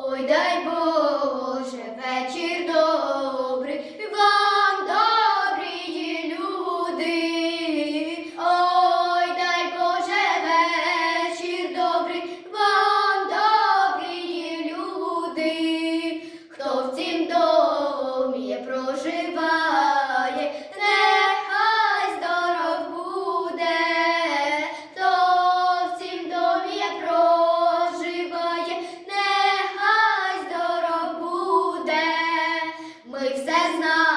Ой, дай Боже, вечір вам ми все знаємо.